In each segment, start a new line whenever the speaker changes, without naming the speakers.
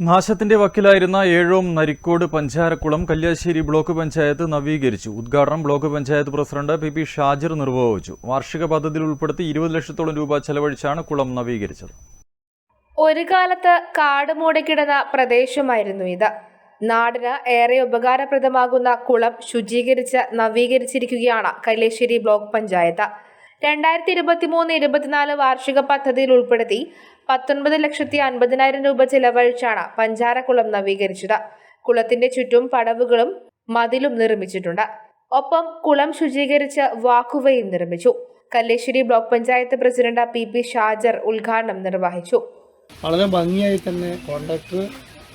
നാശത്തിന്റെ വക്കിലായിരുന്ന ഏഴോം നരിക്കോട് പഞ്ചാരക്കുളം കല്യാശ്ശേരി ബ്ലോക്ക് പഞ്ചായത്ത് നവീകരിച്ചു. ഉദ്ഘാടനം block panchayat president P P Shajir നിർവഹിച്ചു. വാർഷിക പദ്ധതിയിൽ ഉൾപ്പെടുത്തി ഇരുപത് ലക്ഷത്തോളം രൂപ ചെലവഴിച്ചാണ് കുളം നവീകരിച്ചത്.
ഒരു കാലത്ത് കാട് മൂടിക്കിടന്ന പ്രദേശമായിരുന്നു ഇത്. നാടിന് ഏറെ ഉപകാരപ്രദമാകുന്ന കുളം ശുചീകരിച്ച് നവീകരിച്ചിരിക്കുകയാണ് കല്യാശ്ശേരി ബ്ലോക്ക് പഞ്ചായത്ത്. രണ്ടായിരത്തി ഇരുപത്തി മൂന്ന് ഇരുപത്തിനാല് വാർഷിക പദ്ധതിയിൽ ഉൾപ്പെടുത്തി പത്തൊൻപത് ലക്ഷത്തി അൻപതിനായിരം രൂപ ചെലവഴിച്ചാണ് പഞ്ചാരക്കുളം നവീകരിച്ചത്. കുളത്തിന്റെ ചുറ്റും പടവുകളും മതിലും നിർമ്മിച്ചിട്ടുണ്ട്. ഒപ്പം കുളം ശുചീകരിച്ച് വാക്കുവയും നിർമ്മിച്ചു. Kalliasseri block panchayat president P P Shajir ഉദ്ഘാടനം നിർവഹിച്ചു.
വളരെ ഭംഗിയായി തന്നെ കോൺട്രാക്ടർ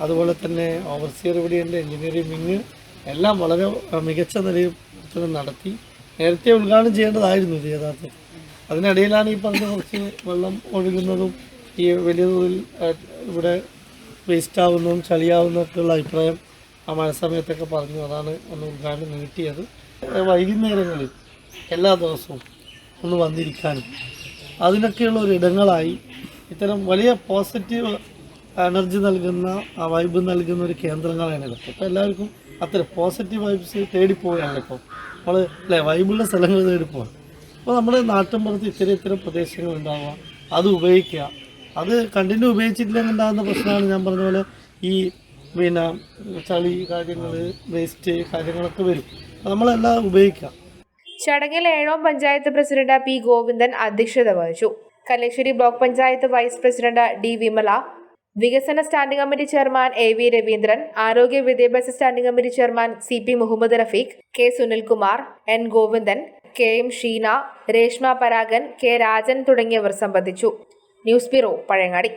അതുപോലെ തന്നെ ഓവർസിയർ ഇവിടെയുണ്ട് എഞ്ചിനീയറിംഗ് എല്ലാം വളരെ മികച്ച നിലയിൽ നടത്തി. നേരത്തെ ഉദ്ഘാടനം ചെയ്യേണ്ടതായിരുന്നു ഇത് യഥാർത്ഥത്തിൽ. അതിനിടയിലാണ് ഈ പറഞ്ഞ കുറച്ച് വെള്ളം ഒഴുകുന്നതും ഈ വലിയ തോതിൽ ഇവിടെ വേസ്റ്റ് ആവുന്നതും ചളിയാവുന്നതൊക്കെയുള്ള അഭിപ്രായം ആ മഴ സമയത്തൊക്കെ പറഞ്ഞു. അതാണ് ഒന്ന് ഉദ്ഘാടനം നീട്ടിയത്. വൈകുന്നേരങ്ങളിൽ എല്ലാ ദിവസവും ഒന്ന് വന്നിരിക്കാനും അതിനൊക്കെയുള്ള ഒരു ഇടങ്ങളായി ഇത്തരം വലിയ പോസിറ്റീവ് എനർജി നൽകുന്ന വൈബ് നൽകുന്ന ഒരു കേന്ദ്രങ്ങളാണ് ഇതൊക്കെ. അപ്പോൾ എല്ലാവർക്കും അത്തരം പോസിറ്റീവ് വൈബ്സ് തേടിപ്പോവുകയാണ് ഇപ്പോൾ നമ്മൾ അല്ലേ വൈബുള്ള സ്ഥലങ്ങൾ തേടിപ്പോവാണ് അപ്പോൾ നമ്മുടെ നാട്ടിൻപുറത്ത് ഇത്തരം ഇത്തരം പ്രദേശങ്ങൾ ഉണ്ടാവുക അത് ഉപയോഗിക്കുക. അത് കണ്ടിന്യൂ ഉപയോഗിച്ചിട്ടില്ലെങ്കിൽ ഉണ്ടാകുന്ന പ്രശ്നമാണ് ഞാൻ പറഞ്ഞ പോലെ ഈ പിന്നെ ചളി കാര്യങ്ങൾ വേസ്റ്റ് കാര്യങ്ങളൊക്കെ വരും. നമ്മളെല്ലാം ഉപയോഗിക്കുക.
ചടങ്ങിൽ ഏഴോം പഞ്ചായത്ത് പ്രസിഡന്റ് പി ഗോവിന്ദൻ അധ്യക്ഷത വഹിച്ചു. Kalliasseri block panchayat vice president D Vimala വികസന standing committee chairman A V Raveendran ആരോഗ്യ വിദ്യാഭ്യാസ standing committee chairman C P Muhammad Rafeeq K Sunilkumar N Govindan K M Sheena Reshma Paragan K Rajan തുടങ്ങിയവർ സംബന്ധിച്ചു. News bureau Pazhayangadi.